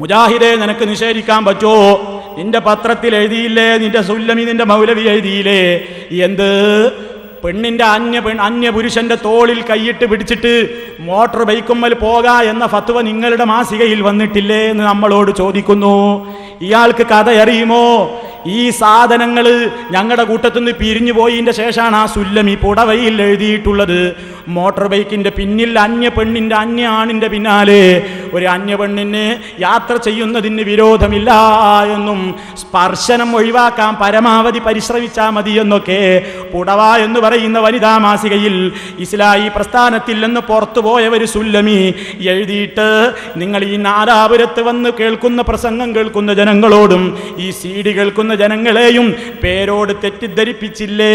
മുജാഹിദെ നിനക്ക് നിഷേധിക്കാൻ പറ്റുമോ നിന്റെ പത്രത്തിൽ എഴുതിയില്ലേ? നിന്റെ സുല്ലമി നിന്റെ മൗലവി എഴുതിയില്ലേ? എന്ത്? പെണ്ണിന്റെ അന്യ പെൺ അന്യ പുരുഷന്റെ തോളിൽ കൈയിട്ട് പിടിച്ചിട്ട് മോട്ടോർ ബൈക്കുമ്മൽ പോക എന്ന ഫത്വ നിങ്ങളുടെ മാസികയിൽ വന്നിട്ടില്ലേ എന്ന് നമ്മളോട് ചോദിക്കുന്നു. ഇയാൾക്ക് കഥ അറിയുമോ? ഈ സാധനങ്ങൾ ഞങ്ങളുടെ കൂട്ടത്തുനിന്ന് പിരിഞ്ഞു പോയതിന്റെ ശേഷമാണ് ആ സുല്ലമി പുടവയിൽ എഴുതിയിട്ടുള്ളത്. മോട്ടോർ ബൈക്കിന്റെ പിന്നിൽ അന്യ പെണ്ണിന്റെ അന്യ ആണിന്റെ പിന്നാലെ ഒരു അന്യപെണ്ണിന് യാത്ര ചെയ്യുന്നതിന് വിരോധമില്ല എന്നും സ്പർശനം ഒഴിവാക്കാൻ പരമാവധി പരിശ്രമിച്ചാൽ മതി എന്നൊക്കെ പുടവ എന്ന് പറയുന്ന വനിതാ മാസികയിൽ ഇസ്ലായി പ്രസ്ഥാനത്തിൽ നിന്ന് പുറത്തുപോയവർ സുല്ലമി എഴുതിയിട്ട് നിങ്ങൾ ഈ നാദാപുരത്ത് വന്ന് കേൾക്കുന്ന പ്രസംഗം കേൾക്കുന്ന ജനങ്ങളോടും ഈ സി ഡി കേൾക്കുന്ന ജനങ്ങളെയും പേരോട് തെറ്റിദ്ധരിപ്പിച്ചില്ലേ?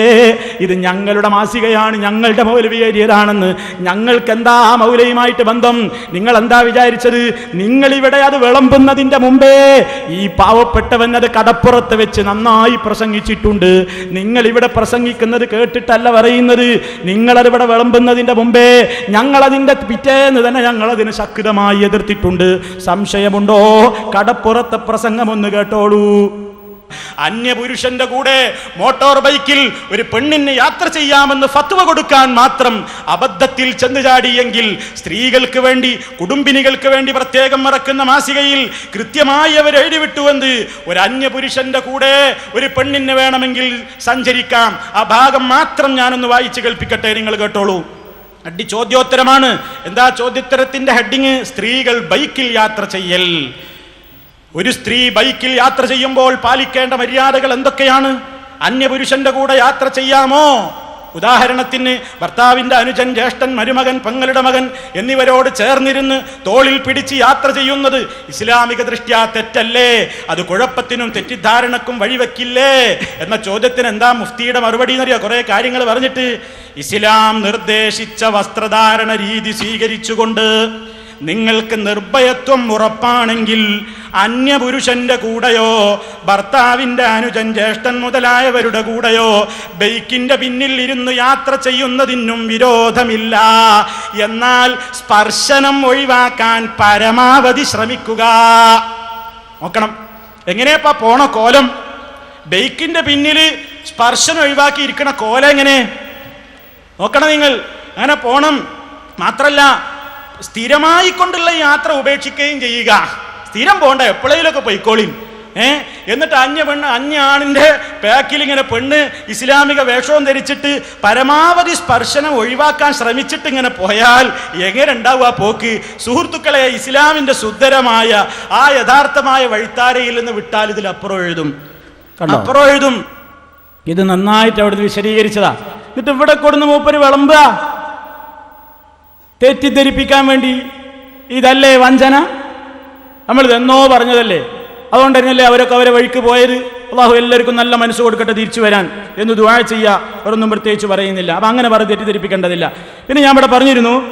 ഇത് ഞങ്ങളുടെ മാസികയാണ് ഞങ്ങളുടെ മൗലവി ഞങ്ങൾക്ക് എന്താ ആ മൗലയുമായിട്ട് ബന്ധം? നിങ്ങൾ എന്താ വിചാരിച്ചത്? നിങ്ങൾ ഇവിടെ അത് വിളമ്പുന്നതിന്റെ മുമ്പേ ഈ പാവപ്പെട്ടവൻ അത് കടപ്പുറത്ത് വെച്ച് നന്നായി പ്രസംഗിച്ചിട്ടുണ്ട്. നിങ്ങൾ ഇവിടെ പ്രസംഗിക്കുന്നത് കേട്ടിട്ടല്ല പറയുന്നത്. നിങ്ങളതിവിടെ വിളമ്പുന്നതിന്റെ മുമ്പേ ഞങ്ങളതിന്റെ പിറ്റേന്ന് തന്നെ ഞങ്ങളതിന് ശക്തമായി എതിർത്തിട്ടുണ്ട്. സംശയമുണ്ടോ? കടപ്പുറത്തെ പ്രസംഗം ഒന്ന് കേട്ടോളൂ. അന്യപുരുഷന്റെ കൂടെ മോട്ടോർ ബൈക്കിൽ ഒരു പെണ്ണിന് യാത്ര ചെയ്യാമെന്ന് ഫത്വ കൊടുക്കാൻ മാത്രം അബദ്ധത്തിൽ ചെന്ന് ചാടിയെങ്കിൽ സ്ത്രീകൾക്ക് വേണ്ടി കുടുംബിനികൾക്ക് വേണ്ടി പ്രത്യേകം മറക്കുന്ന മാസികയിൽ കൃത്യമായി അവർ എഴുതിവിട്ടുവെന്ന് ഒരു അന്യപുരുഷന്റെ കൂടെ ഒരു പെണ്ണിന് വേണമെങ്കിൽ സഞ്ചരിക്കാം. ആ ഭാഗം മാത്രം ഞാനൊന്ന് വായിച്ചു കേൾപ്പിക്കട്ടെ നിങ്ങൾ കേട്ടോളൂ. അടി ചോദ്യോത്തരമാണ്. എന്താ ചോദ്യോത്തരത്തിന്റെ ഹെഡിങ്? സ്ത്രീകൾ ബൈക്കിൽ യാത്ര ചെയ്യൽ. ഒരു സ്ത്രീ ബൈക്കിൽ യാത്ര ചെയ്യുമ്പോൾ പാലിക്കേണ്ട മര്യാദകൾ എന്തൊക്കെയാണ്? അന്യപുരുഷന്റെ കൂടെ യാത്ര ചെയ്യാമോ? ഉദാഹരണത്തിന് ഭർത്താവിന്റെ അനുജൻ ജ്യേഷ്ഠൻ മരുമകൻ പെങ്ങളുടെ മകൻ എന്നിവരോട് ചേർന്നിരുന്ന് തോളിൽ പിടിച്ച് യാത്ര ചെയ്യുന്നത് ഇസ്ലാമിക ദൃഷ്ട്യാ തെറ്റല്ലേ? അത് കുഴപ്പത്തിനും തെറ്റിദ്ധാരണക്കും വഴിവെക്കില്ലേ? എന്ന ചോദ്യത്തിന് എന്താ മുഫ്തിയുടെ മറുപടി എന്നറിയോ? കുറേ കാര്യങ്ങൾ പറഞ്ഞിട്ട് ഇസ്ലാം നിർദ്ദേശിച്ച വസ്ത്രധാരണ രീതി സ്വീകരിച്ചുകൊണ്ട് നിങ്ങൾക്ക് നിർഭയത്വം ഉറപ്പാണെങ്കിൽ അന്യപുരുഷന്റെ കൂടെയോ ഭർത്താവിന്റെ അനുജൻ ജ്യേഷ്ഠൻ മുതലായവരുടെ കൂടെയോ ബൈക്കിന്റെ പിന്നിൽ ഇരുന്ന് യാത്ര ചെയ്യുന്നതിനും വിരോധമില്ല. എന്നാൽ സ്പർശനം ഒഴിവാക്കാൻ പരമാവധി ശ്രമിക്കുക. നോക്കണം. എങ്ങനെയപ്പാ പോണ കോലം? ബൈക്കിന്റെ പിന്നിൽ സ്പർശനം ഒഴിവാക്കി ഇരിക്കണ കോലം എങ്ങനെ? നോക്കണം നിങ്ങൾ. അങ്ങനെ പോണം. മാത്രല്ല സ്ഥിരമായി കൊണ്ടുള്ള യാത്ര ഉപേക്ഷിക്കുകയും ചെയ്യുക. സ്ഥിരം പോണ്ട എപ്പോഴേലൊക്കെ പൊയ്ക്കോളിൻ. ഏ? എന്നിട്ട് അന്യ പെണ്ണ് അന്യ ആണിന്റെ പാക്കിൽ ഇങ്ങനെ പെണ്ണ് ഇസ്ലാമിക വേഷവും ധരിച്ചിട്ട് പരമാവധി സ്പർശനം ഒഴിവാക്കാൻ ശ്രമിച്ചിട്ട് ഇങ്ങനെ പോയാൽ എങ്ങനെ ഉണ്ടാവുക പോക്ക്? സുഹൃത്തുക്കളെ ഇസ്ലാമിന്റെ സുന്ദരമായ ആ യഥാർത്ഥമായ വഴിത്താരയിൽ നിന്ന് വിട്ടാൽ ഇതിൽ അപ്പുറം എഴുതും? അപ്പുറം എഴുതും. ഇത് നന്നായിട്ട് അവിടുന്ന് വിശദീകരിച്ചതാ. എന്നിട്ട് ഇവിടെ കൊടുന്ന് മൂപ്പര് വിളമ്പുക. തെറ്റിദ്ധരിപ്പിക്കാൻ വേണ്ടി ഇതല്ലേ വഞ്ചന? നമ്മൾ ഇതെന്നോ പറഞ്ഞതല്ലേ? അതുകൊണ്ട് തന്നെയല്ലേ അവരൊക്കെ അവരെ വഴിക്ക് പോയത്? അള്ളാഹു എല്ലാവർക്കും നല്ല മനസ്സ് കൊടുക്കട്ടെ തിരിച്ചു വരാൻ എന്ന് ദുആ ചെയ്യുക. അവരൊന്നും പ്രത്യേകിച്ച് പറയുന്നില്ല. അപ്പം അങ്ങനെ പറഞ്ഞ് തെറ്റിദ്ധരിപ്പിക്കേണ്ടതില്ല. പിന്നെ ഞാൻ ഇവിടെ പറഞ്ഞിരുന്നു